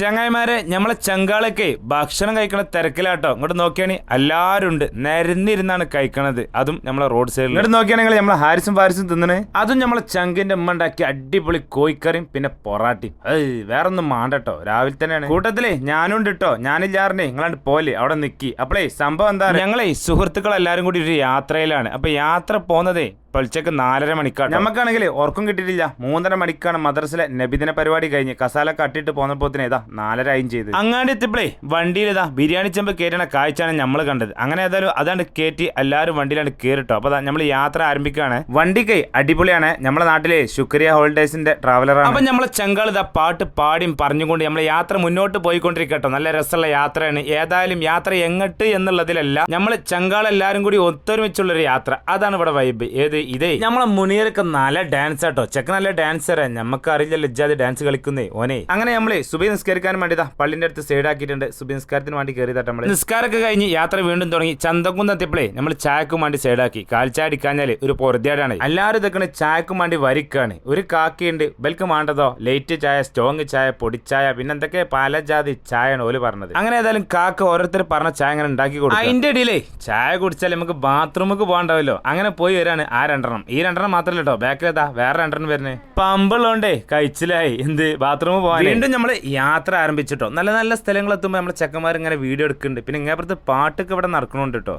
ചങ്ങായിമാരെ നമ്മളെ ചങ്കാളൊക്കെ ഭക്ഷണം കഴിക്കണ തിരക്കിലാട്ടോ. ഇങ്ങോട്ട് നോക്കിയാണ് എല്ലാവരും ഉണ്ട് നിരന്നിരുന്നാണ് കഴിക്കണത്. അതും നമ്മളെ റോഡ് സൈഡിൽ ഇങ്ങോട്ട് നോക്കിയാണെങ്കിൽ നമ്മളെ ഹാരിസും ഫാരിസും തിന്നണേ? അതും നമ്മളെ ചങ്കിന്റെ ഉമ്മ ഉണ്ടാക്കി അടിപൊളി കോഴിക്കറിയും പിന്നെ പൊറാട്ടി. ഏയ് വേറെ ഒന്നും മാണ്ടട്ടോ. രാവിലെ തന്നെയാണ്. കൂട്ടത്തിലേ ഞാനും ഉണ്ട് കേട്ടോ ഞാനില്ലാറിനെ നിങ്ങളാണ്ട് പോലെ. അവിടെ നിക്കി. അപ്പളേ സംഭവം എന്താ ഞങ്ങളെ സുഹൃത്തുക്കൾ എല്ലാരും കൂടി ഒരു യാത്രയിലാണ്. അപ്പൊ യാത്ര പോകുന്നതേ പൊളിച്ചക്ക് നാലര മണിക്കാണ് നമുക്കാണെങ്കിൽ ഉറക്കം കിട്ടിയിട്ടില്ല. മൂന്നര മണിക്കാണ് മദ്രസിലെ നബിദിന പരിപാടി കഴിഞ്ഞ് കസാല കട്ടിട്ട് പോന്നപ്പോത്തിന് ഇതാ നാലര ആയും ചെയ്ത്. അങ്ങാടി എത്തിയപ്പോഴേ വണ്ടിയിൽ ഇതാ ബിരിയാണി ചെമ്പ് കയറ്റണ കാഴ്ചയാണ് നമ്മൾ കണ്ടത്. അങ്ങനെ ഏതായാലും അതാണ്ട് കയറ്റി എല്ലാവരും വണ്ടിയിലാണ് കയറിട്ടോ അപ്പൊ നമ്മൾ യാത്ര ആരംഭിക്കുകയാണ്. വണ്ടിക്ക് അടിപൊളിയാണ്. നമ്മളെ നാട്ടിലെ ശുക്രിയ ഹോളിഡേസിന്റെ ട്രാവലറാണ് അപ്പൊ നമ്മളെ ചെങ്കാൾ ഇതാ പാട്ട് പാടിയും പറഞ്ഞുകൊണ്ട് നമ്മളെ യാത്ര മുന്നോട്ട് പോയിക്കൊണ്ടിരിക്കട്ടോ. നല്ല രസമുള്ള യാത്രയാണ്. ഏതായാലും യാത്ര എങ്ങട്ട് എന്നുള്ളതിലല്ല നമ്മൾ ചെങ്കാൾ എല്ലാവരും കൂടി ഒത്തൊരുമിച്ചുള്ള ഒരു യാത്ര. അതാണ് ഇവിടെ വൈബ് ഏത്? ഇതേ. നമ്മളെ മുനീറൊക്കെ നല്ല ഡാൻസ് ആട്ടോ ചെക്ക നല്ല ഡാൻസറാ നമുക്ക് അറിയില്ല ലജ്ജാതെ ഡാൻസ് കളിക്കുന്നേ. ഓനെ. അങ്ങനെ നമ്മൾ സുബി നിസ്കരിക്കാൻ വേണ്ടിതാ പള്ളിന്റെ അടുത്ത് സൈഡ് ആക്കിയിട്ടുണ്ട് സുബി നിസ്കാരത്തിന് വേണ്ടി കയറിയതാട്ടോ നമ്മൾ നിസ്കാരമൊക്കെ കഴിഞ്ഞ് യാത്ര വീണ്ടും തുടങ്ങി. ചന്തക്കുന്ന് എത്തിയപ്പോഴേ നമ്മൾ ചായക്കും വേണ്ടി സൈഡാക്കി കാൽച്ചായ അടിക്കാഞ്ഞാൽ ഒരു പൊറുതിയാടാണ്. എല്ലാവരും ഇതൊക്കെ ചായക്കും വേണ്ടി വരിക്കാണ്. ഒരു കാക്കിയുണ്ട്. ബൽക്ക് വേണ്ടതോ? ലൈറ്റ് ചായ സ്ട്രോങ് ചായ പൊടിച്ചായ പിന്നെ എന്തൊക്കെ പല ജാതി ചായയാണ് ഓൽ പറഞ്ഞത്. അങ്ങനെ ഏതായാലും കാക്ക ഓരോരുത്തർ പറഞ്ഞ ചായ അങ്ങനെ ഉണ്ടാക്കി കൊടുക്കും അതിന്റെ ഇടയിലേ ചായ കുടിച്ചാൽ നമുക്ക് ബാത്റൂമിക്ക് പോകണ്ടാവല്ലോ. അങ്ങനെ പോയി വരാണ് ആ രണ്ടെണ്ണം. ഈ രണ്ടെണ്ണം മാത്രമല്ല കേട്ടോ ബാക്കിൽ ഏതാ വേറെ രണ്ടെണ്ണം വരുന്നത് പമ്പുള്ളോണ്ടേ കഴിച്ചിലായി. എന്ത്? ബാത്റൂമിൽ പോകാൻ വീണ്ടും നമ്മൾ യാത്ര ആരംഭിച്ചിട്ടോ? നല്ല നല്ല സ്ഥലങ്ങൾ എത്തുമ്പോൾ നമ്മുടെ ചെക്കന്മാർ ഇങ്ങനെ വീഡിയോ എടുക്കുന്നുണ്ട്. പിന്നെ ഇങ്ങേപ്പുറത്ത് പാട്ടൊക്കെ ഇവിടെ നടക്കണുണ്ട് കേട്ടോ.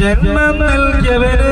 ജന്മം ജീവൻ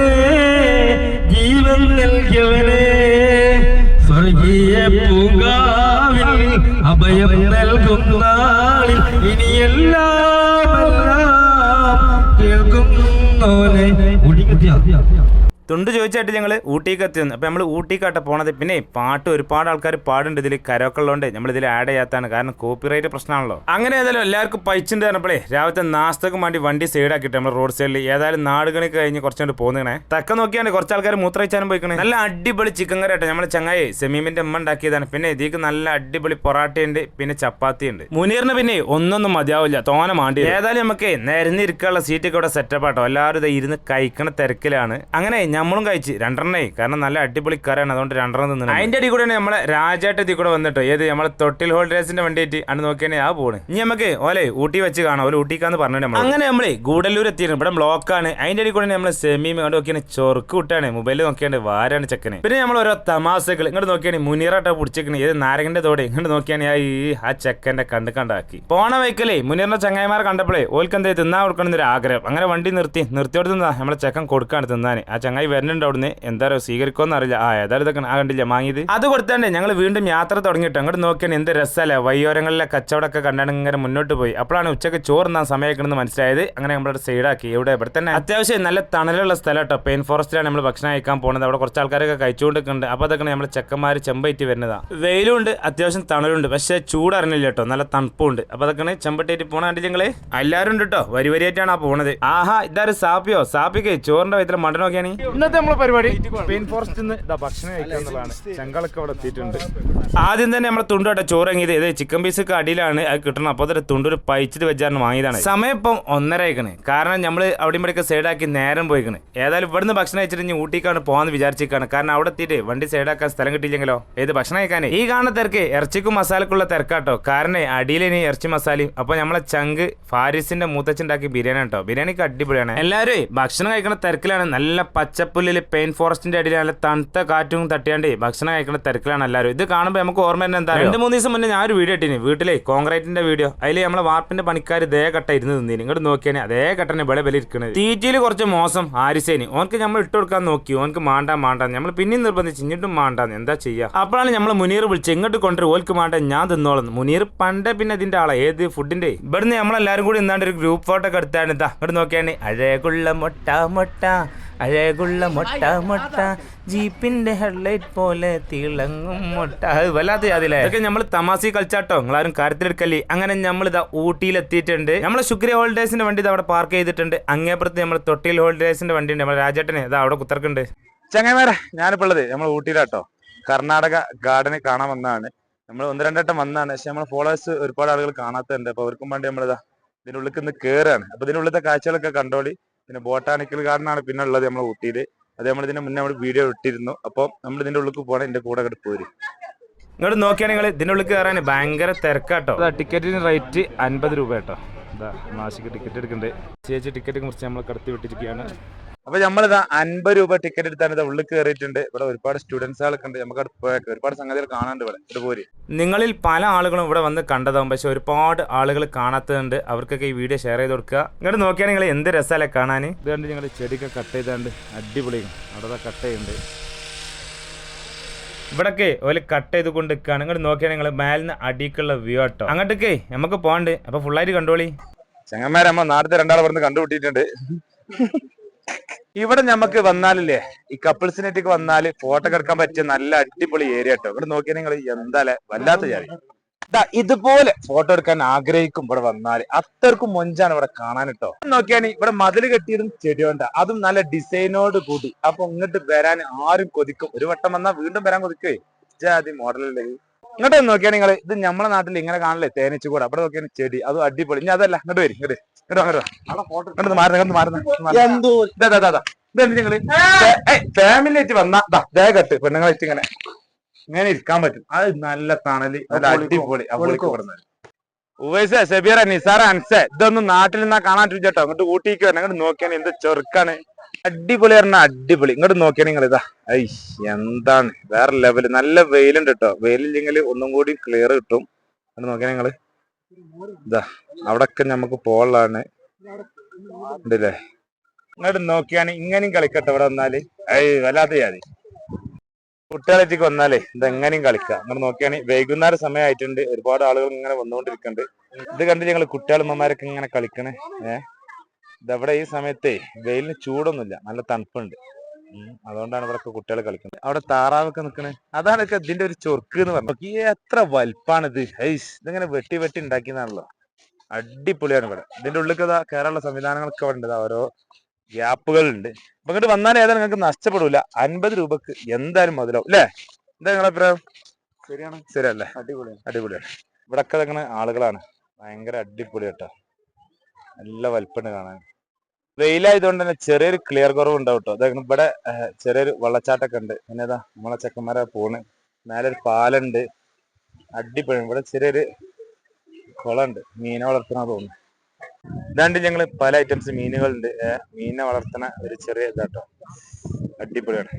അഭയം തുണ്ട് ചോദിച്ചായിട്ട് ഞങ്ങൾ ഊട്ടിക്ക് എത്തിയെന്ന്. അപ്പോൾ നമ്മൾ ഊട്ടിക്കാട്ട് പോണത്. പിന്നെ പാട്ട് ഒരുപാട് ആൾക്കാർ പാടുണ്ട് ഇതിൽ കരോക്കുള്ളതുകൊണ്ട് നമ്മൾ ഇതിൽ ആഡ് ചെയ്യാത്താണ്. കാരണം കോപ്പിറൈറ്റ് പ്രശ്നമാണല്ലോ. അങ്ങനെ ഏതായാലും എല്ലാവർക്കും പൈച്ചുണ്ട് പറഞ്ഞപ്പോഴേ രാവിലത്തെ നാസ്തക്കും വേണ്ടി വണ്ടി സൈഡാക്കിയിട്ട് നമ്മൾ റോഡ് സൈഡിൽ ഏതായാലും നാടുകണി കഴിഞ്ഞ് കുറച്ചുകൊണ്ട് പോകുന്നേ തക്ക നോക്കിയാണ് കുറച്ച് ആൾക്കാർ മൂത്രയിച്ചാനും പോയിക്കണേ. നല്ല അടിപൊളി ചിക്കൻ കറി ആട്ടെ. നമ്മൾ ചങ്ങായി സെമീമിന്റെ അമ്മ ഉണ്ടാക്കിയതാണ്. പിന്നെ ഇതിക്ക് നല്ല അടിപൊളി പൊറാട്ടയുണ്ട്. പിന്നെ ചപ്പാത്തി ഉണ്ട് മുനീറിന് പിന്നെ ഒന്നൊന്നും മതിയാവില്ല. തോന മാണ്ടി ഏതായാലും നമുക്ക് നിരന്നിരിക്കാനുള്ള സീറ്റൊക്കെ ഇവിടെ സെറ്റപ്പ് ആട്ടോ. എല്ലാവരും ഇരുന്ന് കഴിക്കണ തിരക്കിലാണ്. അങ്ങനെ നമ്മളും കഴിച്ച്. രണ്ടെണ്ണേ കാരണം നല്ല അടിപൊളി കറിയാണ് അതുകൊണ്ട് രണ്ടെണ്ണം തിന്നു അതിന്റെ അടി കൂടെയാണ് നമ്മളെ രാജാട്ട് ഇതിൽ കൂടെ വന്നിട്ടോ. ഏത് നമ്മളെ തൊട്ടിൽ ഹോൾഡേഴ്സിന്റെ വണ്ടി ആയിട്ട് അന്ന് നോക്കിയാണെ ആ പോണ്. ഇനി നമുക്ക് ഓലെ ഊട്ടി വെച്ച് കാണാം. ഓലെ ഊട്ടിക്കാന്ന് പറഞ്ഞു നമ്മൾ അങ്ങനെ നമ്മളെ ഗൂഡല്ലൂർ എത്തിയിരുന്നു ഇവിടെ ബ്ലോക്കാണ്. അതിന്റെ അടി കൂടെ നമ്മൾ സെമി കണ്ട് നോക്കിയാണ് ചൊറുക്ക് വിട്ടാണ് മൊബൈലിൽ നോക്കിയാണ്ട് വാരാണ് ചെക്കന്. പിന്നെ നമ്മൾ ഓരോ തമാസകൾ ഇങ്ങോട്ട് നോക്കിയാണ് മുനീറാട്ടോ പിടിച്ചേക്കണ്. ഏത് നാരകന്റെ തോടെ. ഇങ്ങോട്ട് നോക്കിയാണ് ആ ഈ ആ ചെക്കന്റെ കണ്ട് കണ്ടാക്കി. പോണ വൈക്കലേ മുനീറിന്റെ ചങ്ങായിമാരെ കണ്ടപ്പോഴേ ഓൽക്ക് തിന്നാ കൊടുക്കണം എന്നൊരു ആഗ്രഹം. അങ്ങനെ വണ്ടി നിർത്തി. നിർത്തിയോട് തിന്നാ നമ്മളെ ചെക്കൻ കൊടുക്കാണ് തിന്നാൻ ആ ചങ്ങായി വരുന്നുണ്ട് അവിടുന്ന്. എന്താ പറയുക സ്വീകരിക്കുമെന്ന് അറിയില്ല. ആ ഏതായാലും ഇതൊക്കെ ആ കണ്ടില്ല? വാങ്ങിയത് അത് കൊടുത്താണ്ട് ഞങ്ങൾ വീണ്ടും യാത്ര തുടങ്ങിയിട്ട് അങ്ങോട്ട് നോക്കിയാൽ എന്ത് രസമല്ലേ വയ്യോരങ്ങളിലെ കച്ചവടമൊക്കെ കണ്ടാണ് ഇങ്ങനെ മുന്നോട്ട് പോയി. അപ്പോഴാണ് ഉച്ചയ്ക്ക് ചോറുന്നാൻ സമയക്കണമെന്ന് മനസ്സിലായത്. അങ്ങനെ നമ്മുടെ സൈഡാക്കി. ഇവിടെ ഇവിടെ തന്നെ. അത്യാവശ്യം നല്ല തണലുള്ള സ്ഥലം കേട്ടോ. പെയിൻ ഫോറസ്റ്റിലാണ് നമ്മൾ ഭക്ഷണം കഴിക്കാൻ പോകുന്നത്. അവിടെ കുറച്ച് ആൾക്കാരൊക്കെ കഴിച്ചുകൊണ്ടിരിക്കുന്നുണ്ട്. അപ്പോൾ അതൊക്കെ നമ്മൾ ചെക്കന്മാർ ചെമ്പയറ്റി വരുന്നതാ. വെയിലുണ്ട്. അത്യാവശ്യം തണലുണ്ട്. പക്ഷേ ചൂടറിഞ്ഞില്ല കേട്ടോ. നല്ല തണുപ്പുണ്ട്. അപ്പോൾ അതൊക്കെ ചെമ്പട്ടേറ്റ് പോണ കണ്ടില്ല നിങ്ങൾ? എല്ലാവരും ഉണ്ട് കേട്ടോ. വരി വരിയായിട്ടാണ് ആ പോണത്. ആഹാ ഇതാരും? സാപ്പിയോ? സാപ്പിക്ക് ചോറിന്റെ വയറ്റിൽ മണ്ടൻ നോക്കിയാണ്? ഇന്നത്തെ നമ്മളെ പരിപാടി പെയിൻ ഫോറസ്റ്റ് ഭക്ഷണം കഴിക്കാന്നുള്ളതാണ് ചങ്കളൊക്കെ അവിടെ എത്തിയിട്ടുണ്ട്. ആദ്യം തന്നെ നമ്മളെ തുണ്ടോട്ടെ ചോറ് ഇറങ്ങിയത് ഇത് ചിക്കൻ പീസ് ഒക്കെ അടിയിലാണ് അത് കിട്ടണം. അപ്പോൾ അതൊരു തുണ്ടൊരു പൈച്ചിട്ട് വെച്ചാണ് വാങ്ങിയതാണ്. സമയം ഇപ്പം ഒന്നര ആയിക്കണ്. കാരണം നമ്മൾ അവിടെ ഇവിടെയൊക്കെ സൈഡാക്കി നേരം പോയിക്കണ്. ഏതായാലും ഇവിടുന്ന് ഭക്ഷണം കഴിച്ചിട്ട് ഇനി ഊട്ടിക്കാണ് പോകാന്ന് വിചാരിച്ചിരിക്കാണ്. കാരണം അവിടെ എത്തിയിട്ട് വണ്ടി സൈഡാക്കാൻ സ്ഥലം കിട്ടിയില്ലെങ്കിലോ? ഏത് ഭക്ഷണം കഴിക്കാനേ? ഈ കാണുന്ന തിരക്ക് ഇറച്ചിക്കും മസാലക്കുള്ള തിരക്കാട്ടോ. കാരണം അടിയിൽ ഇനി ഇറച്ചി മസാലയും. അപ്പോൾ നമ്മളെ ചങ്ക് ഫാരിസിന്റെ മൂത്തച്ചുണ്ടാക്കി ബിരിയാണി കേട്ടോ. ബിരിയാണിക്ക് അടിപൊളിയാണ്. എല്ലാവരും ഭക്ഷണം കഴിക്കണ തിരക്കിലാണ്. നല്ല പച്ചപ്പുല്ലിൽ പെയിൻ ഫോറസ്റ്റിന്റെ അടിയിൽ നല്ല തണുത്ത കാറ്റും തട്ടിയാണ്ട് ഭക്ഷണം കഴിക്കുന്ന തിരക്കിലാണ് എല്ലാവരും. ഇത് കാണുമ്പോൾ നമുക്ക് ഓർമ്മ തന്നെ എന്താ രണ്ട് മൂന്ന് ദിവസം മുന്നേ ഞാൻ ഒരു വീഡിയോ ഇട്ടിന് വീട്ടിലെ കോൺക്രീറ്റിന്റെ വീഡിയോ. അതിൽ നമ്മളെ വാർപ്പിന്റെ പണിക്കാർ ഇതേ കട്ട ഇരുന്ന് നിന്നിന്. ഇങ്ങോട്ട് നോക്കിയാൽ അതേ കട്ടനെ ഇവിടെ വില ഇരിക്കുന്നത് തീറ്റിയിൽ കുറച്ച് മോശം ആരിസേനി. ഓനക്ക് നമ്മൾ ഇട്ട് കൊടുക്കാൻ നോക്കി. ഓനക്ക് മാണ്ടാ മാണ്ടാന്ന് നമ്മൾ പിന്നെയും നിർബന്ധിച്ച് ഇങ്ങോട്ടും മാണ്ടാന്ന്. എന്താ ചെയ്യാ? അപ്പോഴാണ് നമ്മൾ മുനീർ വിളിച്ച് ഇങ്ങോട്ട് കൊണ്ടുവരും. ഓൽക്ക് മാണ്ട ഞാൻ തിന്നോളുന്നു മുനീർ പണ്ടേ പിന്നെ ഇതിന്റെ ആളെ. ഏത് ഫുഡിന്റെ? ഇവിടുന്ന് നമ്മളെല്ലാരും കൂടി ഇന്നാണ്ട് ഒരു ഗ്രൂപ്പ് ഫോട്ടോ ഒക്കെ എടുത്താണ് ഇതാ. ഇങ്ങോട്ട് നോക്കിയാണ്. അഴകുള്ള മൊട്ട മൊട്ട. അഴകുള്ള മൊട്ട മൊട്ട ജീപ്പിന്റെ ഹെഡ്ലൈറ്റ് പോലെ തിളങ്ങും മൊട്ട. വല്ലാത്ത അതിലെ ഇതൊക്കെ നമ്മൾ തമാസി കളിച്ചാട്ടോ. നിങ്ങളാരും കാര്യത്തിലെടുക്കല്ലേ. അങ്ങനെ നമ്മൾ ഇതാ ഊട്ടിയിൽ എത്തിയിട്ടുണ്ട് നമ്മളെ ശുക്രി ഹോൾഡേഴ്സിന്റെ വണ്ടി ഇത് അവിടെ പാർക്ക് ചെയ്തിട്ടുണ്ട്. അങ്ങേപ്പുറത്ത് നമ്മൾ തൊട്ടിൽ ഹോൾഡേഴ്സിന്റെ വണ്ടി ഉണ്ട് നമ്മുടെ രാജേട്ടനെ. ഇതാ അവിടെ കുത്തർക്കുണ്ട്. ചങ്ങന്മാരെ ഞാനിപ്പോൾ ഉള്ളത് നമ്മൾ ഊട്ടിയിലാട്ടോ. കർണാടക ഗാർഡന് കാണാൻ വന്നാണ് നമ്മൾ ഒന്ന് രണ്ടട്ടം വന്നാണ് പക്ഷെ നമ്മളെ ഫോളോവേഴ്സ് ഒരുപാട് ആളുകൾ കാണാത്തുണ്ട് അപ്പൊ അവർക്കും വേണ്ടി നമ്മളിതാ ഇതിനുള്ളിൽ നിന്ന് കയറാണ് അപ്പൊ ഇതിനുള്ളിലത്തെ കാഴ്ചകളൊക്കെ കണ്ടോളി. പിന്നെ ബോട്ടാണിക്കൽ ഗാർഡനാണ് പിന്നെ ഉള്ളത് നമ്മളെ ഊട്ടിയിൽ അത് നമ്മൾ ഇതിന്റെ മുന്നേ നമ്മൾ വീഡിയോ ഇട്ടിരുന്നു. അപ്പോൾ നമ്മൾ ഇതിന്റെ ഉള്ളിൽ പോകണം എന്റെ കൂടെ അങ്ങോട്ട് പോരും. ഇങ്ങോട്ട് നോക്കിയാൽ നിങ്ങൾ ഇതിന്റെ ഉള്ളിൽ കയറാൻ ഭയങ്കര തിരക്കാട്ടോ. ടിക്കറ്റിന് റേറ്റ് അൻപത് രൂപ കേട്ടോ. ഇതാ മാസിക്ക് ടിക്കറ്റ് എടുക്കുന്നുണ്ട് ചേച്ചി ടിക്കറ്റ് കുറിച്ച് നമ്മൾ കടത്തി വിട്ടിരിക്കുകയാണ്. അപ്പൊ നമ്മളിതാ അൻപത് രൂപ ടിക്കറ്റ് എടുത്താണ് ഇത് ഉള്ളിൽ കയറിയിട്ടുണ്ട് ഇവിടെ ഒരുപാട് സ്റ്റുഡൻസുകളൊക്കെ ഉണ്ട്. നമുക്ക് പോയൊക്കെ ഒരുപാട് സംഗതികൾ കാണാണ്ട് ഇവിടെ. ഇവിടെ പോരി. നിങ്ങളിൽ പല ആളുകളും ഇവിടെ വന്ന് കണ്ടതാവും. പക്ഷെ ഒരുപാട് ആളുകൾ കാണാത്തതുണ്ട്. അവർക്കൊക്കെ ഈ വീഡിയോ ഷെയർ ചെയ്ത് കൊടുക്കുക. ഇങ്ങോട്ട് നോക്കിയാൽ നിങ്ങൾ എന്ത് രസമല്ലേ കാണാൻ ഇത് കണ്ട് ഞങ്ങൾ ചെടിയൊക്കെ കട്ട് ചെയ്താണ്ട് അടിപൊളി. അവിടെ കട്ട് ചെയ്യുന്നുണ്ട് ഇവിടൊക്കെ ഓൽ കട്ട് ചെയ്ത് കൊണ്ട് നിൽക്കുകയാണ് ഇങ്ങോട്ട് നോക്കിയാൽ നിങ്ങൾ മേലിന് അടിക്കുള്ള വ്യൂ ആട്ടോ. അങ്ങോട്ടൊക്കെ നമുക്ക് പോകണ്ട് അപ്പൊ ഫുള്ളായിട്ട് കണ്ടോളി. ചങ്ങന്മാരെ നമ്മ നാട്ടിലെ രണ്ടാളെ പറഞ്ഞ് കണ്ടുപിട്ടിട്ടുണ്ട് ഇവിടെ നമുക്ക് വന്നാലില്ലേ? ഈ കപ്പിൾസിനായിട്ടൊക്കെ വന്നാൽ ഫോട്ടോ എടുക്കാൻ പറ്റിയ നല്ല അടിപൊളി ഏരിയ കേട്ടോ ഇവിടെ നോക്കിയാൽ നിങ്ങൾ എന്താലേ വല്ലാത്ത ജാതി. ഇതുപോലെ ഫോട്ടോ എടുക്കാൻ ആഗ്രഹിക്കും ഇവിടെ വന്നാൽ. അത്രക്കും മൊഞ്ചാണ് ഇവിടെ കാണാൻ കേട്ടോ നോക്കിയാണ് ഇവിടെ മതിൽ കെട്ടിയതും ചെടിയുണ്ട്. അതും നല്ല ഡിസൈനോട് കൂടി. അപ്പൊ ഇങ്ങോട്ട് വരാൻ ആരും കൊതിക്കും. ഒരു വട്ടം വന്നാൽ വീണ്ടും വരാൻ കൊതിക്കേ ജാതി മോഡലല്ലേ ഇങ്ങോട്ട് നോക്കിയാൽ നിങ്ങൾ ഇത് നമ്മളെ നാട്ടിൽ ഇങ്ങനെ കാണില്ലേ? തേനീച്ച കൂടെ അവിടെ നോക്കിയാണ് ചെടി. അതും അടിപൊളി. ഇനി അതല്ല ഇങ്ങോട്ട് വരും ഇങ്ങോട്ട് ഫാമിലി ആയിട്ട് വന്ന ദേ കെട്ട് പെണ്ണുങ്ങളായിട്ട് ഇങ്ങനെ. ഇങ്ങനെ ഇരിക്കാൻ പറ്റും. അത് നല്ല തണൽ നല്ല അടിപൊളി അടിപൊളി ഉവൈസ ഷബീറ നിസാറ അൻസ ഇതൊന്നും നാട്ടിൽ നിന്നാ കാണാൻ ചോദിച്ചോ അങ്ങോട്ട് ഊട്ടിക്ക് വരണം. അങ്ങോട്ട് നോക്കിയാണ് എന്ത് ചെറുക്കാണ്. അടിപൊളി പറഞ്ഞ അടിപൊളി. ഇങ്ങോട്ട് നോക്കിയാണ് നിങ്ങൾ ഇതാ. ഐ എന്താണ്? വേറെ ലെവൽ നല്ല വെയിലുണ്ട് കേട്ടോ. വെയിലില്ലെങ്കിൽ ഒന്നും കൂടി ക്ലിയർ കിട്ടും. അങ്ങോട്ട് നോക്കിയാണ് നിങ്ങൾ. ഇതാ അവിടൊക്കെ നമുക്ക് പോളാണ് ഉണ്ടല്ലേ? ഇങ്ങോട്ട് നോക്കിയാണ് ഇങ്ങനെയും കളിക്കട്ടെ ഇവിടെ വന്നാൽ. ഏയ് വല്ലാത്ത ജാതി കുട്ടികളേക്ക് വന്നാലേ ഇത് എങ്ങനെയും കളിക്കാം. അങ്ങനെ നോക്കിയാണ് വൈകുന്നേര സമയമായിട്ടുണ്ട് ഒരുപാട് ആളുകൾ ഇങ്ങനെ വന്നുകൊണ്ടിരിക്കുന്നുണ്ട്. ഇത് കണ്ടിട്ട് ഞങ്ങൾ കുട്ടികളമ്മമാരൊക്കെ ഇങ്ങനെ കളിക്കണേ. ഏഹ് ഇതവിടെ ഈ സമയത്തേ വെയിലിന് ചൂടൊന്നുമില്ല. നല്ല തണുപ്പുണ്ട്. അതുകൊണ്ടാണ് ഇവിടെയൊക്കെ കുട്ടികൾ കളിക്കുന്നത്. അവിടെ താറാവൊക്കെ നിൽക്കണേ അതാണ് ഇതിന്റെ ഒരു ചൊർക്ക് എന്ന് പറഞ്ഞു ഈ എത്ര വലുപ്പാണിത്. ഹൈസ് ഇതിങ്ങനെ വെട്ടി വെട്ടി ഉണ്ടാക്കിയതാണല്ലോ. അടിപൊളിയാണ് ഇവിടെ. ഇതിന്റെ ഉള്ളിൽ ഇതാ കയറാനുള്ള സംവിധാനങ്ങളൊക്കെ ഇവിടെ ഉണ്ട്. ഓരോ ഗ്യാപ്പുകൾ ഉണ്ട് അപ്പൊ ഇങ്ങോട്ട് വന്നാൽ ഏതായാലും നിങ്ങൾക്ക് നഷ്ടപ്പെടൂല. അൻപത് രൂപക്ക് എന്തായാലും മുതലാവും. അല്ലേ? എന്താ നിങ്ങളെ അഭിപ്രായം? ശരിയാണ്. ശരിയല്ലേ? അടിപൊളിയാണ്. അടിപൊളിയാണ്. ഇവിടൊക്കെ ഇങ്ങനെ ആളുകളാണ്. ഭയങ്കര അടിപൊളി കേട്ടോ നല്ല വലിപ്പുണ്ട് കാണാൻ. വെയിലായതുകൊണ്ട് തന്നെ ചെറിയൊരു ക്ലിയർ കുറവ് ഉണ്ടാവും കേട്ടോ അതായത് ഇവിടെ ചെറിയൊരു വെള്ളച്ചാട്ടമൊക്കെ ഉണ്ട്. പിന്നെ നമ്മളെ ചെക്കന്മാരെ പോണ്. മേലെ ഒരു പാലുണ്ട്. അടിപൊളി. ഇവിടെ ചെറിയൊരു കുളമുണ്ട് മീനെ വളർത്തണ തോന്നുന്നു. ഇതാണ്ട് ഞങ്ങൾ പല ഐറ്റംസ് മീനുകളുണ്ട്. മീനെ വളർത്തണ ഒരു ചെറിയ ഇതാട്ടോ അടിപൊളിയാണ്.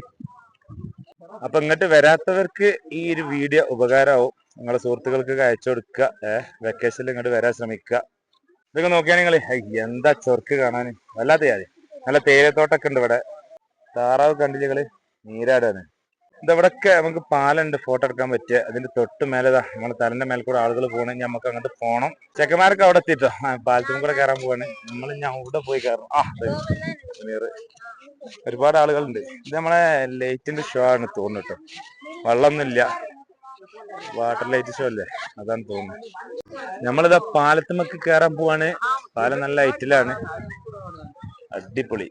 അപ്പൊ ഇങ്ങോട്ട് വരാത്തവർക്ക് ഈ ഒരു വീഡിയോ ഉപകാരമാവും. നിങ്ങളെ സുഹൃത്തുക്കൾക്കൊക്കെ അയച്ചു കൊടുക്കുക. വെക്കേഷനിൽ ഇങ്ങോട്ട് വരാൻ ശ്രമിക്കുക. ഇതൊക്കെ നോക്കിയാൽ നിങ്ങൾ എന്താ ചൊർക്ക് കാണാൻ വല്ലാത്ത കാര്യം നല്ല തേയിലത്തോട്ടൊക്കെ ഉണ്ട് ഇവിടെ. താറാവ് കണ്ടില്ല നിങ്ങൾ? നീരാടാണ്. ഇതവിടൊക്കെ നമുക്ക് പാലുണ്ട് ഫോട്ടോ എടുക്കാൻ പറ്റിയ. അതിന്റെ തൊട്ട് മേലെതാ നമ്മളെ തലന്റെ മേലെ കൂടെ ആളുകൾ പോകണമെങ്കിൽ നമുക്ക് അങ്ങോട്ട് പോകണം ചെക്കന്മാരൊക്കെ അവിടെ എത്തിട്ടോ? പാലത്തും കൂടെ കയറാൻ പോവാണ്. നമ്മൾ ഞാൻ അവിടെ പോയി കയറണം ആ. ഒരുപാട് ആളുകളുണ്ട്. ഇത് നമ്മളെ ലൈറ്റിന്റെ ഷോ ആണ് തോന്നുന്നു കേട്ടോ. വെള്ളമൊന്നുമില്ല. വാട്ടർ ലൈറ്റ് ഷോ അല്ലേ? അതാണ് തോന്നുന്നത് നമ്മളിതാ പാലത്തുമ്മക്ക് കയറാൻ പോവാണ്. പാലം നല്ല ഹൈറ്റിലാണ് അടിപൊളി.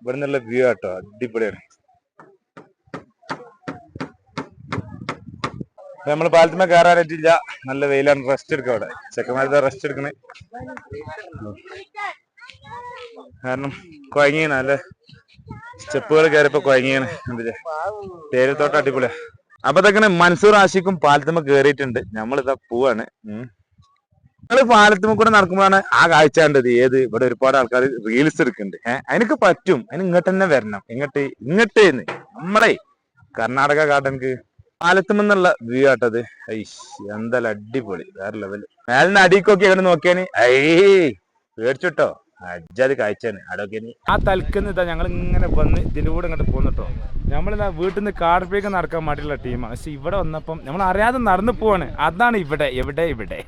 ഇവിടെ നിന്നുള്ള വ്യൂ ആട്ടോ. അടിപൊളിയാണ്. നമ്മൾ പാലത്തുമ്മ പറ്റില്ല നല്ല വെയിലാണ്. റെസ്റ്റ് എടുക്കുക അവിടെ. ചെക്കന്മാരുടെ റെസ്റ്റ് എടുക്കണേ. കാരണം കുഴങ്ങിയാണ് അല്ലെ? സ്റ്റെപ്പുകൾ കയറിയപ്പോ കുഴങ്ങിയാണ് എന്തില്ലേ തേയിലത്തോട്ടം അടിപൊളിയാ. അപ്പൊ മൻസൂർ ആഷിക്കും പാലത്തുമ്മ കേറിയിട്ടുണ്ട്. നമ്മളിതാ പോവാണ്. ഞങ്ങൾ പാലത്തുമ്മ കൂടെ നടക്കുമ്പോഴാണ് ആ കാഴ്ച കണ്ടത്. ഏത്? ഇവിടെ ഒരുപാട് ആൾക്കാർ റീൽസ് എടുക്കുന്നുണ്ട്. ഏഹ് അതിനൊക്കെ പറ്റും. അതിന് ഇങ്ങോട്ട് തന്നെ വരണം. ഇങ്ങോട്ട് ഇങ്ങോട്ട് നമ്മളെ കർണാടക ഗാർഡൻക്ക് പാലത്തുമെന്നുള്ള വ്യൂ ആട്ടത്. ഐഷ് എന്തായാലും അടിപൊളി. വേറെ ലെവൽ മേലിന് അടിക്കൊക്കെ എങ്ങനെ നോക്കിയാന് ഐ പേടിച്ചിട്ടോ? അജ്ജാത് കാഴ്ചയാണ്. അടൊക്കെ ആ തൽക്കുന്ന ഇതാ ഞങ്ങൾ ഇങ്ങനെ വന്ന് ഇതിലൂടെ ഇങ്ങോട്ട് പോന്നിട്ടോ നമ്മളിതാ വീട്ടിൽ നിന്ന് കാടിലേക്ക് നടക്കാൻ വേണ്ടിയുള്ള ടീമാണ് പക്ഷെ ഇവിടെ വന്നപ്പം നമ്മൾ അറിയാതെ നടന്നു പോവാണ്. അതാണ് ഇവിടെ എവിടെ ഇവിടെ.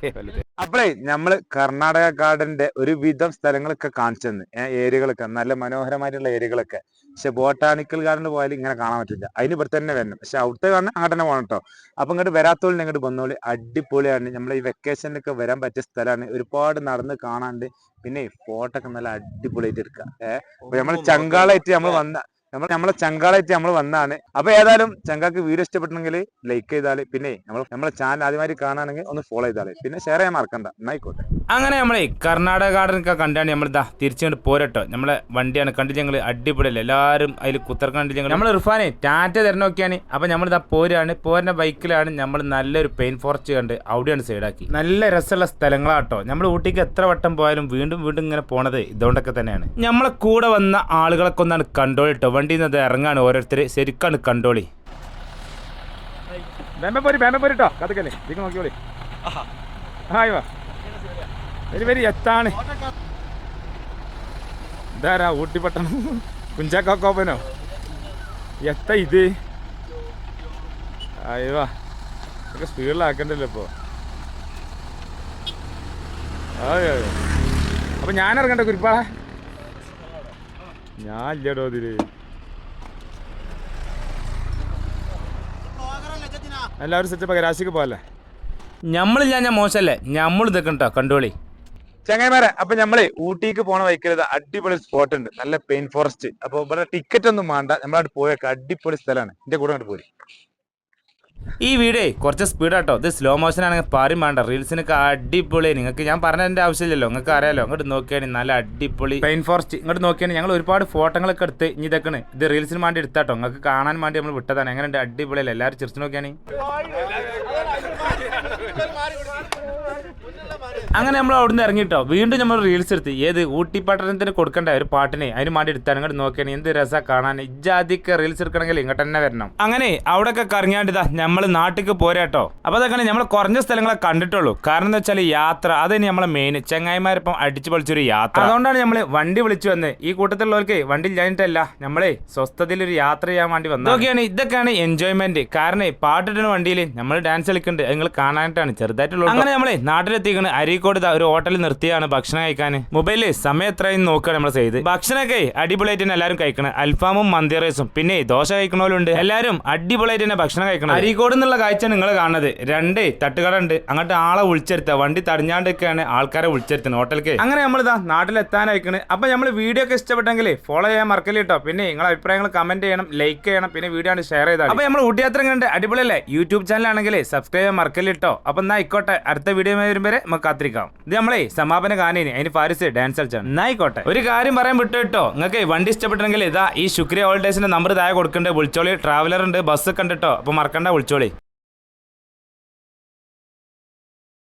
അപ്പോഴേ നമ്മൾ കർണാടക ഗാർഡന്റെ ഒരു വിധം സ്ഥലങ്ങളൊക്കെ കാണിച്ചു തന്നു. ഏരിയകളൊക്കെ നല്ല മനോഹരമായിട്ടുള്ള ഏരിയകളൊക്കെ. പക്ഷെ ബോട്ടാണിക്കൽ ഗാർഡനിൽ പോയാൽ ഇങ്ങനെ കാണാൻ പറ്റില്ല. അതിന് ഇവിടെ തന്നെ വരണം. പക്ഷെ അവിടുത്തെ കാരണം അങ്ങോട്ട് തന്നെ പോകണം കേട്ടോ. അപ്പൊ ഇങ്ങോട്ട് വരാത്തോളിന് ഇങ്ങോട്ട് വന്നോളി. അടിപൊളിയാണ് നമ്മൾ ഈ വെക്കേഷനിലൊക്കെ വരാൻ പറ്റിയ സ്ഥലമാണ്. ഒരുപാട് നടന്ന് കാണാണ്ട് പിന്നെ ഫോട്ടോ ഒക്കെ നല്ല അടിപൊളിയായിട്ട് എടുക്കുക. ഏഹ് നമ്മൾ ചങ്കാളായിട്ട് നമ്മൾ വന്ന നമ്മൾ നമ്മളെ ചങ്കാളായിട്ട് നമ്മൾ വന്നാണ്. അപ്പൊ ഏതായാലും ചങ്കാക്ക് വീഡിയോ ഇഷ്ടപ്പെട്ടെങ്കിൽ ലൈക്ക് ചെയ്താൽ പിന്നെ നമ്മൾ നമ്മളെ ചാനൽ ആദ്യമായി കാണുകയാണെങ്കിൽ ഒന്ന് ഫോളോ ചെയ്താൽ പിന്നെ ഷെയർ ചെയ്യാൻ മറക്കണ്ട. എന്നായിക്കോട്ടെ അങ്ങനെ നമ്മളെ കർണാടക ഗാർഡനൊക്കെ കണ്ടാണ് നമ്മൾ ഇതാ തിരിച്ചുകൊണ്ട് പോരട്ടോ. നമ്മളെ വണ്ടിയാണ് കണ്ടിട്ട് ഞങ്ങൾ അടിപൊളിയല്ലേ? എല്ലാവരും അതിൽ കുത്തർക്കണ്ടിട്ട് ഞങ്ങൾ നമ്മൾ ഇർഫാനെ ടാറ്റ തരണം നോക്കിയാണ്. അപ്പൊ നമ്മളിതാ പോരാണ്. പോരുന്ന ബൈക്കിലാണ് നമ്മൾ നല്ലൊരു പെയിൻ ഫോറസ്റ്റ് കണ്ട് അവിടെയാണ് സൈഡാക്കി നല്ല രസമുള്ള സ്ഥലങ്ങളാട്ടോ. നമ്മൾ ഊട്ടിക്ക് എത്ര വട്ടം പോയാലും വീണ്ടും വീണ്ടും ഇങ്ങനെ പോണത് ഇതുകൊണ്ടൊക്കെ തന്നെയാണ്. നമ്മളെ കൂടെ വന്ന ആളുകളൊക്കെ ഒന്നാണ് കണ്ടോളി കേട്ടോ വണ്ടിയിൽ നിന്ന് ഇറങ്ങാണ് ഓരോരുത്തർ ശരിക്കാണ് കണ്ടോളി. പോരി പോരി കേട്ടോ കഥക്കല്ലേ? ഇതിക്ക് നോക്കിയോളി ഹായ് വാ. വരി വരി എത്താണ്? ഇതാരാ ഊട്ടി പട്ടണം കുഞ്ചാക്കോപ്പനോ എത്ത ഇത്? അയ്യോ ഒക്കെ സ്പീഡിലാക്കണ്ടല്ലോ ഇപ്പോ. അയ്യോ അപ്പൊ ഞാൻ ഇറങ്ങണ്ട കുരിപ്പാളെ? ഞാൻ ഇല്ലടോ ഇതിൽ. എല്ലാവരും സെറ്റപ്പ് രാശിക്ക് പോകല്ലേ? ഞമ്മളില്ല ഞാൻ മോശമല്ലേ ഞമ്മൾ നിൽക്കണ്ടോ കണ്ടോളി. ചങ്ങായിമാരെ അപ്പൊ നമ്മളെ ഊട്ടിക്ക് പോണ വൈക്കരുത് അടിപൊളി സ്പോട്ട് ഉണ്ട്. നല്ല പെയിൻ ഫോറസ്റ്റ് അപ്പൊ ഇവിടെ ടിക്കറ്റ് ഒന്നും വേണ്ട. നമ്മളവിടെ പോയേക്കാം. അടിപൊളി സ്ഥലമാണ്. എന്റെ കൂടെ അങ്ങോട്ട് പോരി. ഈ വീഡിയോ കുറച്ച് സ്പീഡ് സ്പീഡാട്ടോ ഇത് സ്ലോ മോഷൻ ആണെങ്കിൽ പാരും വേണ്ട. റീൽസിനൊക്കെ അടിപൊളി. നിങ്ങൾക്ക് ഞാൻ പറഞ്ഞതിന്റെ ആവശ്യമില്ലല്ലോ. നിങ്ങൾക്ക് അറിയാലോ. അങ്ങോട്ട് നോക്കിയാണ് നല്ല അടിപൊളി. പെയിൻ ഫോറസ്റ്റ് ഇങ്ങോട്ട് നോക്കിയാണ് ഞങ്ങൾ ഒരുപാട് ഫോട്ടോകളൊക്കെ എടുത്ത് ഇനി ഇതൊക്കെയാണ് ഇത് റീൽസിന് വേണ്ടി എടുത്താട്ടോ. നിങ്ങൾക്ക് കാണാൻ വേണ്ടി നമ്മൾ വിട്ടതാണ്. എങ്ങനെയുണ്ട്? അടിപൊളിയല്ലേ? എല്ലാവരും ചിരിച്ചു നോക്കിയാണ്. അങ്ങനെ നമ്മൾ അവിടുന്ന് ഇറങ്ങിട്ടോ. വീണ്ടും നമ്മൾ റീൽസ് എടുത്ത്. ഏത്? ഊട്ടി പട്ടണത്തിന് കൊടുക്കണ്ട ഒരു പാട്ടിനെ. അതിന് വേണ്ടി എടുത്താണ് ഇങ്ങോട്ട് നോക്കിയാണ്. എന്ത് രസ കാണാൻ. ഇജാതിക്ക് റീൽസ് എടുക്കണമെങ്കിൽ ഇങ്ങോട്ട് തന്നെ വരണം. അങ്ങനെ അവിടെയൊക്കെ കറങ്ങിയാണ്ടിതാ നമ്മൾ നാട്ടിലേക്ക് പോരാട്ടോ. അപ്പൊ അതൊക്കെ നമ്മൾ കുറഞ്ഞ സ്ഥലങ്ങളെ കണ്ടിട്ടുള്ളൂ. കാരണം എന്താ വെച്ചാൽ യാത്ര അതന്നെ നമ്മളെ മെയിൻ ചെങ്ങായിമാരിപ്പം അടിച്ചു പൊളിച്ചൊരു യാത്ര. അതുകൊണ്ടാണ് നമ്മൾ വണ്ടി വിളിച്ചു വന്നത് ഈ കൂട്ടത്തിലുള്ളവർക്ക് വണ്ടി ഇല്ലാഞ്ഞിട്ടല്ല. നമ്മളെ സ്വസ്ഥതയിൽ ഒരു യാത്ര ചെയ്യാൻ വേണ്ടി വന്നത് നോക്കിയാണ് ഇതൊക്കെയാണ് എൻജോയ്മെന്റ് കാരണം പാട്ടിട്ടുന്ന വണ്ടിയിൽ നമ്മൾ ഡാൻസ് കളിക്കുന്നുണ്ട് നിങ്ങൾ കാണാനായിട്ടാണ് ചെറുതായിട്ടുള്ളത് അങ്ങനെ നമ്മളെ നാട്ടിലെത്തിക്കുന്ന അരീക്കോട് ദാ ഒരു ഹോട്ടലിൽ നിർത്തിയാണ് ഭക്ഷണം കഴിക്കാൻ. മൊബൈലിൽ സമയം എത്രയും നോക്കുക നമ്മൾ ചെയ്ത് ഭക്ഷണമൊക്കെ അടിപൊളിയായിട്ട് തന്നെ എല്ലാവരും കഴിക്കണം. അൽഫാമും മന്തി റൈസും. പിന്നെ ദോശ കഴിക്കണവരുണ്ട് എല്ലാവരും അടിപൊളിയായിട്ട് തന്നെ ഭക്ഷണം കഴിക്കണം അരീക്കോട് എന്നുള്ള കാഴ്ച നിങ്ങൾ കാണുന്നത്. രണ്ട് തട്ടുകട ഉണ്ട് അങ്ങോട്ട് ആളെ വിളിച്ചെടുത്ത വണ്ടി തടഞ്ഞാണ്ടൊക്കെയാണ് ആൾക്കാരെ വിളിച്ചെടുത്തത് ഹോട്ടലിലേക്ക് അങ്ങനെ നമ്മൾ ഇതാ നാട്ടിലെത്താനായിക്കണ് അപ്പൊ നമ്മൾ വീഡിയോ ഒക്കെ ഇഷ്ടപ്പെട്ടെങ്കിൽ ഫോളോ ചെയ്യാൻ മറക്കൽ കേട്ടോ പിന്നെ നിങ്ങളെ അഭിപ്രായങ്ങൾ കമന്റ് ചെയ്യണം ലൈക്ക് ചെയ്യണം പിന്നെ വീഡിയോ ആണ് ഷെയർ ചെയ്താൽ അപ്പൊ നമ്മൾ ഊട്ടി യാത്ര കണ്ട് അടിപൊളിയല്ലേ? യൂട്യൂബ് ചാനൽ ആണെങ്കിൽ സബ്സ്ക്രൈബ് ചെയ്യാൻ മറക്കൽ കേട്ടോ അപ്പൊ എന്നാ ആയിക്കോട്ടെ. അടുത്ത വീഡിയോ വരും വരെ നമുക്ക് കാത്തിരിക്കാം. ഇത് നമ്മളെ സമാപന ഗാനേന് അതിന് ഫാരിസ് ഡാൻസ് കളിച്ചാണ് എന്നായിക്കോട്ടെ. ഒരു കാര്യം പറയാൻ വിട്ടു കേട്ടോ നിങ്ങൾക്ക് വണ്ടി ഇഷ്ടപ്പെട്ടെങ്കിൽ ഇതാ ഈ ശുക്രിയ ഹോളിഡേസിന്റെ നമ്പർ താഴെ കൊടുക്കേണ്ടത് വിളിച്ചോളി. ട്രാവലർ ഉണ്ട് ബസ് കണ്ടിട്ടോ അപ്പൊ മറക്കണ്ട വിളിച്ചോളി.